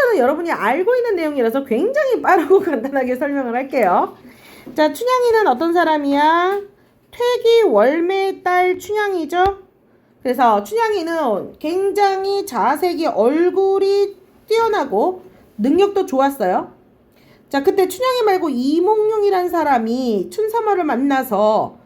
초반부터는 여러분이 알고 있는 내용이라서 굉장히 빠르고 간단하게 설명을 할게요. 자, 춘향이는 어떤 사람이야? 퇴기 월매의 딸 춘향이죠. 그래서 춘향이는 굉장히 자색이 얼굴이 뛰어나고 능력도 좋았어요. 자, 그때 춘향이 말고 이몽룡이란 사람이 춘삼월을 만나서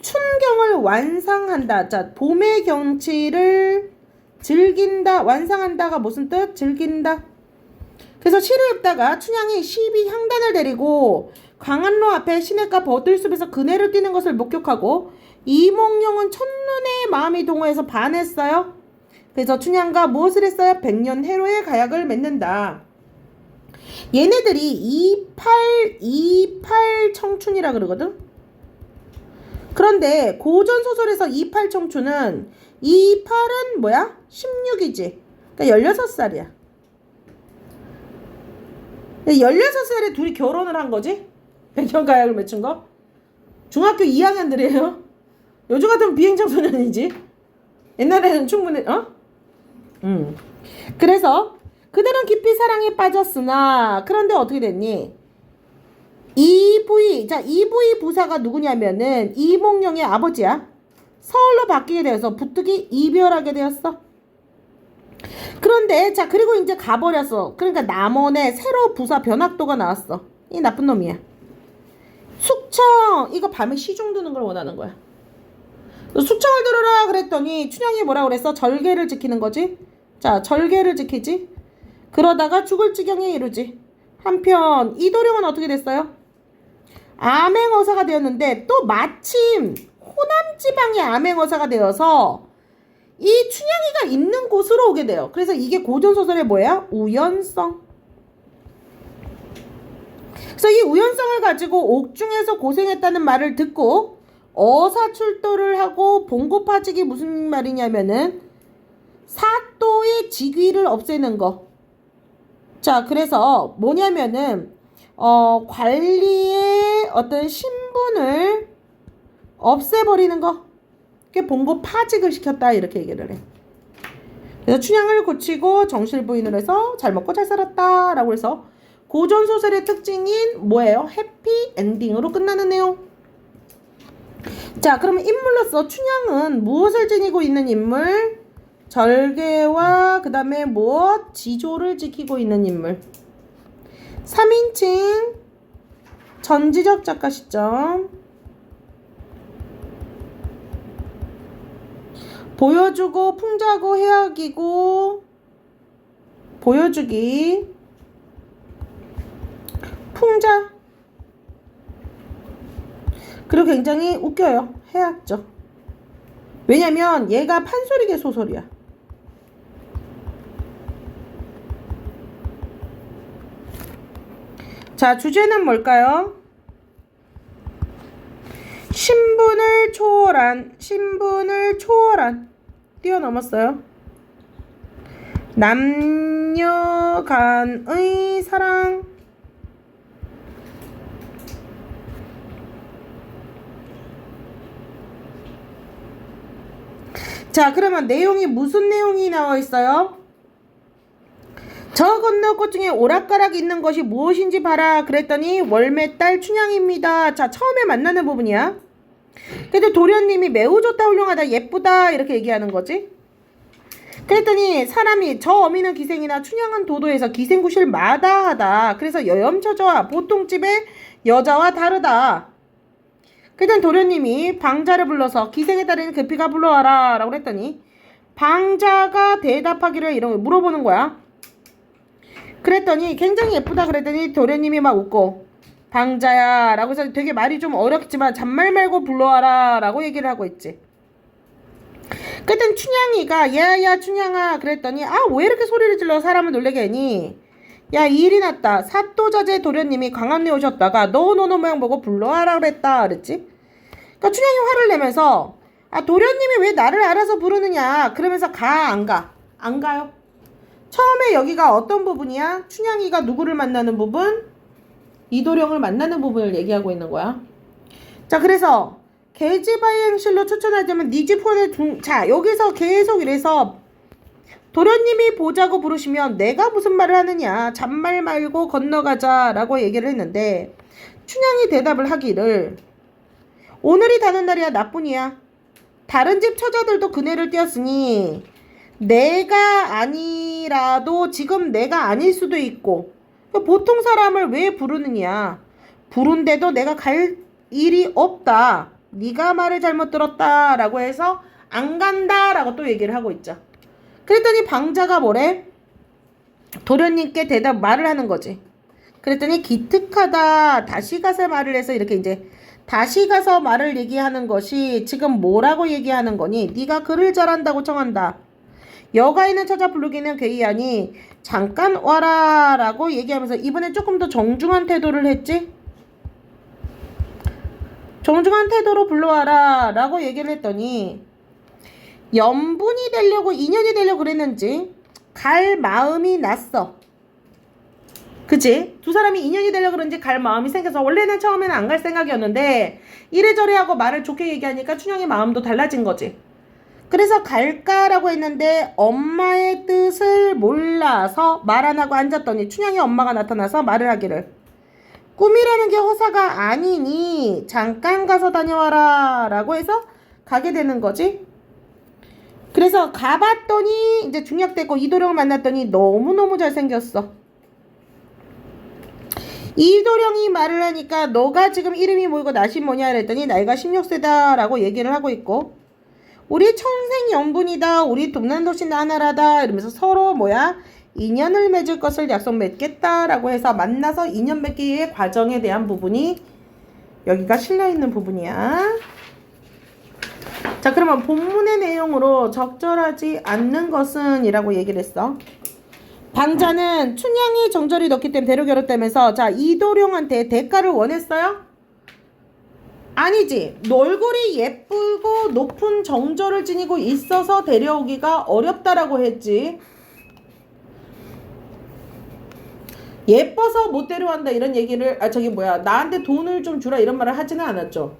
춘경을 완상한다. 자, 봄의 경치를 즐긴다. 완상한다가 무슨 뜻? 즐긴다. 그래서 시를 읊다가 춘향이 시비 향단을 데리고 광안로 앞에 시냇가 버들숲에서 그네를 뛰는 것을 목격하고 이몽룡은 첫눈에 마음이 동호해서 반했어요. 그래서 춘향과 무엇을 했어요? 백년 해로의 가약을 맺는다. 얘네들이 28, 28 청춘이라 그러거든? 그런데 고전 소설에서 28 청춘은 28은 뭐야? 16이지. 그러니까 16살이야. 16살에 둘이 결혼을 한 거지? 백년 가약을 맺힌 거? 중학교 2학년들이에요. 요즘 같으면 비행장 소년이지. 옛날에는 충분히, 어? 음. 그래서 그들은 깊이 사랑에 빠졌으나 그런데 어떻게 됐니? 이부이 자 이부이 부사가 누구냐면은 이몽룡의 아버지야. 서울로 바뀌게 되어서 부득이 이별하게 되었어. 그런데 자 그리고 이제 가버렸어. 그러니까 남원에 새로 부사 변학도가 나왔어. 이 나쁜 놈이야. 숙청 이거 밤에 시중 드는 걸 원하는 거야. 숙청을 들으라 그랬더니 춘향이 뭐라 그랬어? 절개를 지키는 거지. 자 절개를 지키지. 그러다가 죽을 지경에 이르지. 한편 이도령은 어떻게 됐어요? 암행어사가 되었는데 또 마침 호남 지방의 암행어사가 되어서 이 춘향이가 있는 곳으로 오게 돼요. 그래서 이게 고전 소설의 뭐야? 우연성. 그래서 이 우연성을 가지고 옥중에서 고생했다는 말을 듣고 어사출도를 하고 봉고파직이 무슨 말이냐면은 사또의 직위를 없애는 거. 자, 그래서 뭐냐면은 어, 관리의 어떤 신분을 없애버리는 거. 그게 봉고 파직을 시켰다 이렇게 얘기를 해. 그래서 춘향을 고치고 정실 부인을 해서 잘 먹고 잘 살았다라고 해서 고전 소설의 특징인 뭐예요? 해피 엔딩으로 끝나는 내용. 자, 그러면 인물로서 춘향은 무엇을 지니고 있는 인물? 절개와 그 다음에 무엇? 지조를 지키고 있는 인물. 3인칭 전지적 작가 시점 보여주고 풍자고 해악이고 보여주기. 풍자. 그리고 굉장히 웃겨요. 해악죠. 왜냐면 얘가 판소리계 소설이야. 자, 주제는 뭘까요? 신분을 초월한, 신분을 초월한, 뛰어넘었어요. 남녀 간의 사랑. 자, 그러면 내용이 무슨 내용이 나와 있어요? 저 건너 꽃 중에 오락가락 있는 것이 무엇인지 봐라 그랬더니 월매딸 춘향입니다. 자 처음에 만나는 부분이야. 근데 도련님이 매우 좋다 훌륭하다 예쁘다 이렇게 얘기하는 거지. 그랬더니 사람이 저 어미는 기생이나 춘향은 도도해서 기생구실 마다하다. 그래서 여염처저와 보통 집의 여자와 다르다. 그랬더니 도련님이 방자를 불러서 기생에 따르는 급히가 불러와라 라고 했더니 방자가 대답하기를 이런 걸 물어보는 거야. 그랬더니 굉장히 예쁘다 그랬더니 도련님이 막 웃고 방자야 라고 해서 되게 말이 좀 어렵지만 잔말 말고 불러와라 라고 얘기를 하고 있지 그땐 춘향이가 야야 춘향아 그랬더니 아 왜 이렇게 소리를 질러 사람을 놀래게 하니 야 일이 났다 사또자제 도련님이 광안리 오셨다가 너 노노 모양 보고 불러와라 그랬다 그랬지 그러니까 춘향이 화를 내면서 아 도련님이 왜 나를 알아서 부르느냐 그러면서 가 안 가? 안 가요 처음에 여기가 어떤 부분이야? 춘향이가 누구를 만나는 부분? 이도령을 만나는 부분을 얘기하고 있는 거야. 자, 그래서 계집 아이 행실로 추천하자면 니집 혼의 중, 자, 여기서 계속 이래서 도련님이 보자고 부르시면 내가 무슨 말을 하느냐 잔말 말고 건너가자라고 얘기를 했는데 춘향이 대답을 하기를 오늘이 다는 날이야 나뿐이야 다른 집 처자들도 그네를 띄었으니 내가 아니라도 지금 내가 아닐 수도 있고 보통 사람을 왜 부르느냐? 부른데도 내가 갈 일이 없다. 네가 말을 잘못 들었다라고 해서 안 간다라고 또 얘기를 하고 있죠. 그랬더니 방자가 뭐래? 도련님께 대답 말을 하는 거지. 그랬더니 기특하다. 다시 가서 말을 해서 이렇게 이제 다시 가서 말을 얘기하는 것이 지금 뭐라고 얘기하는 거니? 네가 글을 잘한다고 청한다 여가 있는 찾아 부르기는 괴이하니 잠깐 와라 라고 얘기하면서 이번에 조금 더 정중한 태도를 했지? 정중한 태도로 불러와라 라고 얘기를 했더니 연분이 되려고 인연이 되려고 그랬는지 갈 마음이 났어. 그치? 두 사람이 인연이 되려고 그런지 갈 마음이 생겨서 원래는 처음에는 안 갈 생각이었는데 이래저래 하고 말을 좋게 얘기하니까 춘향의 마음도 달라진 거지 그래서 갈까라고 했는데 엄마의 뜻을 몰라서 말 안 하고 앉았더니 춘향의 엄마가 나타나서 말을 하기를. 꿈이라는 게 허사가 아니니 잠깐 가서 다녀와라 라고 해서 가게 되는 거지. 그래서 가봤더니 이제 중약됐고 이도령을 만났더니 너무너무 잘생겼어. 이도령이 말을 하니까 너가 지금 이름이 뭐고 낯이 뭐냐 그랬더니 나이가 16세다 라고 얘기를 하고 있고 우리 천생연분이다. 우리 돕는도시 하나라다. 이러면서 서로 뭐야? 인연을 맺을 것을 약속 맺겠다 라고 해서 만나서 인연 맺기의 과정에 대한 부분이 여기가 실려 있는 부분이야. 자 그러면 본문의 내용으로 적절하지 않는 것은 이라고 얘기를 했어. 방자는 춘향이 정절이 넣기 때문에 데려결혼되면서 자 이도령한테 대가를 원했어요? 아니지. 너 얼굴이 예쁘고 높은 정절을 지니고 있어서 데려오기가 어렵다라고 했지. 예뻐서 못 데려간다 이런 얘기를 아 저기 뭐야. 나한테 돈을 좀 주라 이런 말을 하지는 않았죠.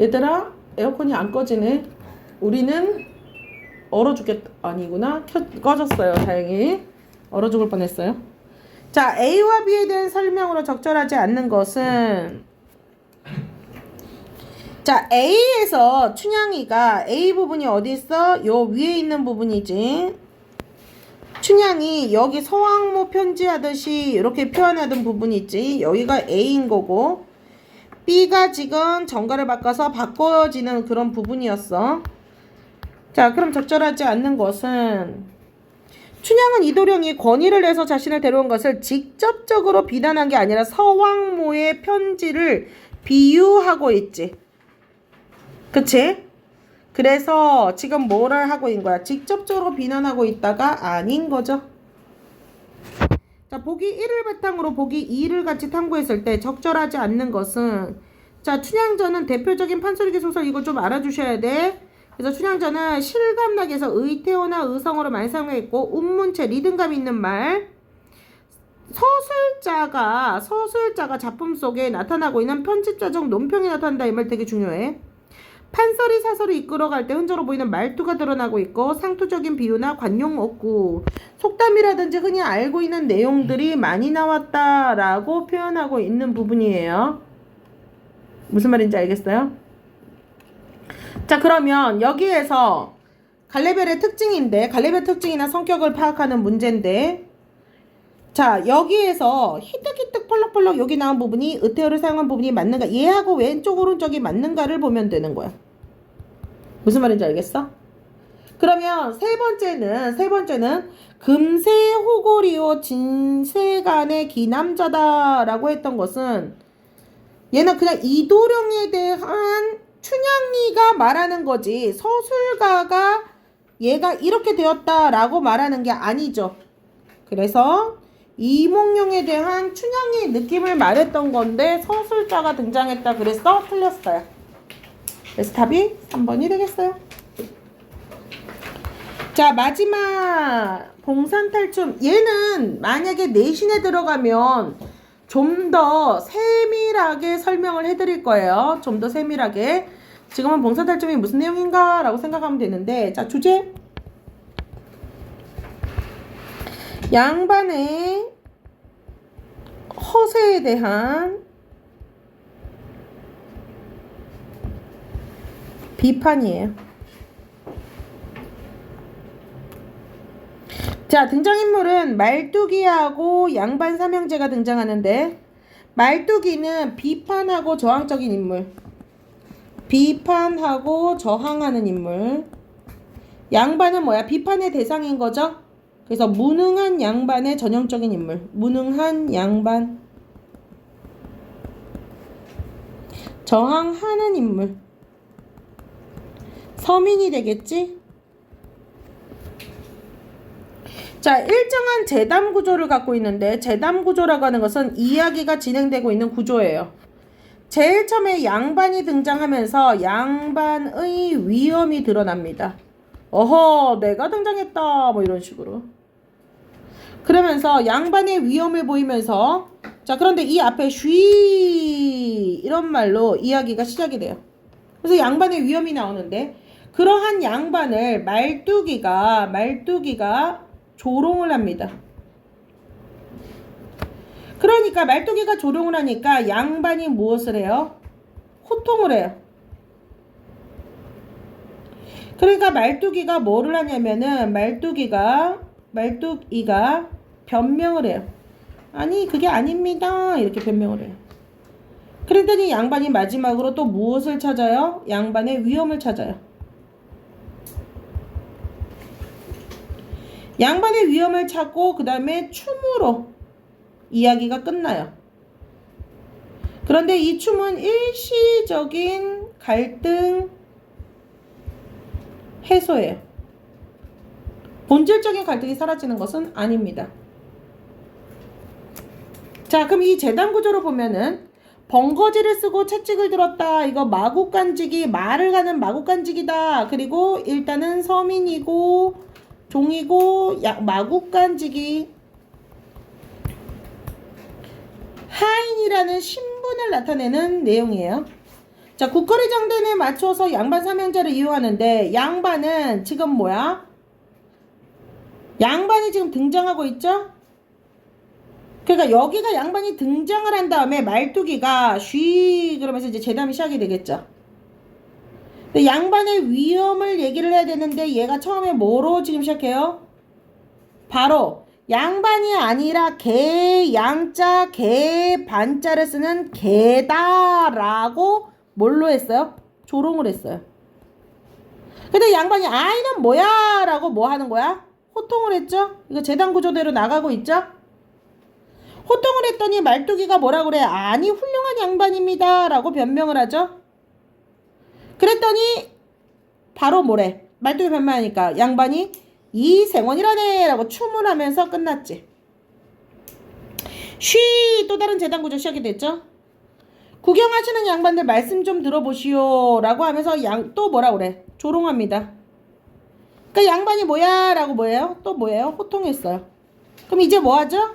얘들아 에어컨이 안 꺼지네. 우리는 얼어 죽겠다 아니구나. 켜, 꺼졌어요. 다행히. 얼어 죽을 뻔했어요 자 A와 B에 대한 설명으로 적절하지 않는 것은 자 A에서 춘향이가 A 부분이 어디 있어? 요 위에 있는 부분이지. 춘향이 여기 서왕모 편지하듯이 이렇게 표현하던 부분이 있지. 여기가 A인 거고. B가 지금 정가를 바꿔서 바꿔지는 그런 부분이었어. 자, 그럼 적절하지 않는 것은 춘향은 이도령이 권위를 내서 자신을 데려온 것을 직접적으로 비난한 게 아니라 서왕모의 편지를 비유하고 있지. 그치? 그래서 지금 뭐를 하고 있는 거야? 직접적으로 비난하고 있다가 아닌 거죠. 자, 보기 1을 바탕으로 보기 2를 같이 탐구했을 때 적절하지 않는 것은 자, 춘향전은 대표적인 판소리기 소설 이거 좀 알아주셔야 돼. 그래서 춘향전은 실감나게서 의태어나 의성어로 많이 사용했고 운문체 리듬감 있는 말 서술자가 서술자가 작품 속에 나타나고 있는 편집자적 논평이 나타난다 이 말 되게 중요해. 판서리 사설을 이끌어갈 때 흔적으로 보이는 말투가 드러나고 있고 상투적인 비유나 관용 없고 속담이라든지 흔히 알고 있는 내용들이 많이 나왔다라고 표현하고 있는 부분이에요. 무슨 말인지 알겠어요? 자 그러면 여기에서 갈레벨의 특징인데 갈레벨 특징이나 성격을 파악하는 문제인데 자 여기에서 히뜩히뜩 펄럭펄럭 여기 나온 부분이 으테어를 사용한 부분이 맞는가 얘하고 왼쪽 오른쪽이 맞는가를 보면 되는 거야 무슨 말인지 알겠어? 그러면 세 번째는 세 번째는 금세 호골이요 진세간의 기남자다라고 했던 것은 얘는 그냥 이도령에 대한 춘향이가 말하는 거지 서술가가 얘가 이렇게 되었다라고 말하는 게 아니죠. 그래서 이몽룡에 대한 춘향의 느낌을 말했던 건데 서술자가 등장했다 그랬어 틀렸어요. 그래서 답이 3번이 되겠어요. 자 마지막 봉산탈춤 얘는 만약에 내신에 들어가면 좀 더 세밀하게 설명을 해드릴 거예요. 좀 더 세밀하게 지금은 봉사탈점이 무슨 내용인가? 라고 생각하면 되는데, 자, 주제. 양반의 허세에 대한 비판이에요. 자, 등장인물은 말뚝이하고 양반 삼형제가 등장하는데, 말뚝이는 비판하고 저항적인 인물. 비판하고 저항하는 인물. 양반은 뭐야? 비판의 대상인 거죠? 그래서 무능한 양반의 전형적인 인물. 무능한 양반. 저항하는 인물. 서민이 되겠지? 자, 일정한 재담 구조를 갖고 있는데 재담 구조라고 하는 것은 이야기가 진행되고 있는 구조예요. 제일 처음에 양반이 등장하면서 양반의 위험이 드러납니다. 어허, 내가 등장했다. 뭐 이런 식으로. 그러면서 양반의 위험을 보이면서 자, 그런데 이 앞에 쉬 이런 말로 이야기가 시작이 돼요. 그래서 양반의 위험이 나오는데 그러한 양반을 말뚝이가 말뚝이가 조롱을 합니다. 그러니까 말뚝이가 조롱을 하니까 양반이 무엇을 해요? 호통을 해요. 그러니까 말뚝이가 뭐를 하냐면은 말뚝이가 말뚝이가 변명을 해요. 아니 그게 아닙니다. 이렇게 변명을 해요. 그랬더니 양반이 마지막으로 또 무엇을 찾아요? 양반의 위험을 찾아요. 양반의 위험을 찾고 그 다음에 춤으로 이야기가 끝나요. 그런데 이 춤은 일시적인 갈등 해소예요. 본질적인 갈등이 사라지는 것은 아닙니다. 자, 그럼 이 재단 구조로 보면은 번거지를 쓰고 채찍을 들었다. 이거 마구간지기, 말을 가는 마구간지기다. 그리고 일단은 서민이고 종이고 야, 마구간지기 하인이라는 신분을 나타내는 내용이에요. 자, 국거리 정den에 맞춰서 양반 삼형제를 이용하는데 양반은 지금 뭐야? 양반이 지금 등장하고 있죠? 그러니까 여기가 양반이 등장을 한 다음에 말뚝이가 쉬 그러면서 이제 재담이 시작이 되겠죠. 근데 양반의 위험을 얘기를 해야 되는데 얘가 처음에 뭐로 지금 시작해요? 바로 양반이 아니라 개 양자 개 반자를 쓰는 개다라고 뭘로 했어요? 조롱을 했어요. 근데 양반이 아이는 뭐야? 라고 뭐 하는 거야? 호통을 했죠? 이거 재단 구조대로 나가고 있죠? 호통을 했더니 말뚝이가 뭐라 그래? 아니 훌륭한 양반입니다. 라고 변명을 하죠? 그랬더니 바로 뭐래? 말뚝이 변명하니까 양반이 이생원이라네 라고 춤을 하면서 끝났지. 쉬 또 다른 재단 구조 시작이 됐죠? 구경하시는 양반들 말씀 좀 들어보시오 라고 하면서 양 또 뭐라 그래? 조롱합니다. 그 양반이 뭐야? 라고 뭐예요? 또 뭐예요? 호통했어요. 그럼 이제 뭐 하죠?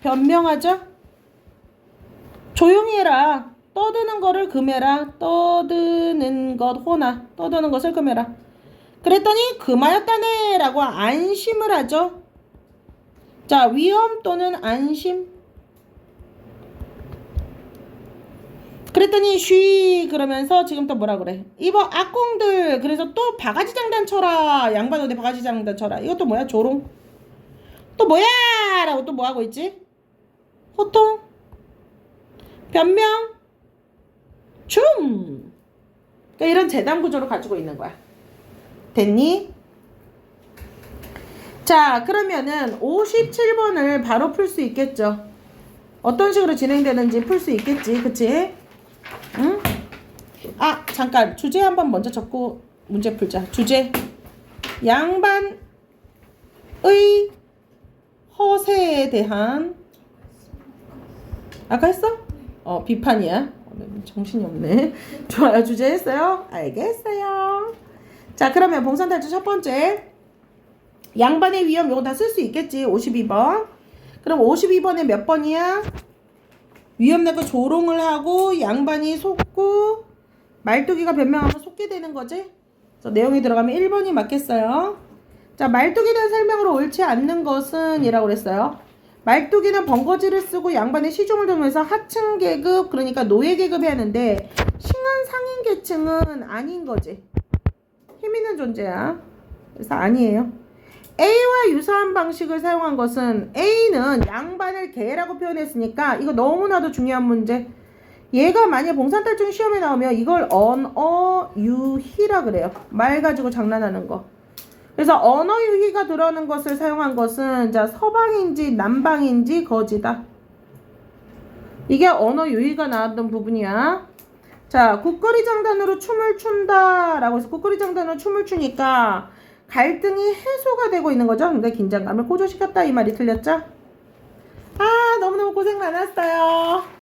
변명하죠? 조용히 해라. 떠드는 거를 금해라. 떠드는 것 호나. 떠드는 것을 금해라. 그랬더니 금하였다네 라고 안심을 하죠. 자, 위험 또는 안심. 그랬더니 쉬 그러면서 지금 또 뭐라 그래? 이거 악공들. 그래서 또 바가지 장단 쳐라. 양반 어디 바가지 장단 쳐라. 이것도 뭐야? 조롱? 또 뭐야? 라고 또 뭐 하고 있지? 호통? 변명? 춤 그러니까 이런 재단 구조를 가지고 있는 거야 됐니? 자 그러면은 57번을 바로 풀 수 있겠죠 어떤 식으로 진행되는지 풀 수 있겠지 그치? 응? 아 잠깐 주제 한번 먼저 적고 문제 풀자 주제 양반의 허세에 대한 아까 했어? 어 비판이야 어, 정신이 없네 좋아요 주제 했어요? 알겠어요 자 그러면 봉산탈출 첫 번째 양반의 위험 이거 다 쓸 수 있겠지 52번 그럼 52번에 몇 번이야? 위험 내고 조롱을 하고 양반이 속고 말뚝이가 변명하면 속게 되는 거지? 그래서 내용이 들어가면 1번이 맞겠어요. 자, 말뚝에 대한 설명으로 옳지 않는 것은 이라고 그랬어요. 말뚝이는 번거지를 쓰고 양반의 시중을 돌면서 하층 계급, 그러니까 노예 계급이 하는데 싱은 상인 계층은 아닌 거지. 힘 있는 존재야. 그래서 아니에요. A와 유사한 방식을 사용한 것은 A는 양반을 개라고 표현했으니까 이거 너무나도 중요한 문제. 얘가 만약 봉산탈중 시험에 나오면 이걸 언어 유희라 그래요. 말 가지고 장난하는 거. 그래서 언어 유희가 들어오는 것을 사용한 것은 자 서방인지 남방인지 거지다. 이게 언어 유희가 나왔던 부분이야. 자 국거리 장단으로 춤을 춘다 라고 해서 국거리 장단으로 춤을 추니까 갈등이 해소가 되고 있는 거죠. 근데 긴장감을 고조시켰다 이 말이 틀렸죠? 아 너무너무 고생 많았어요.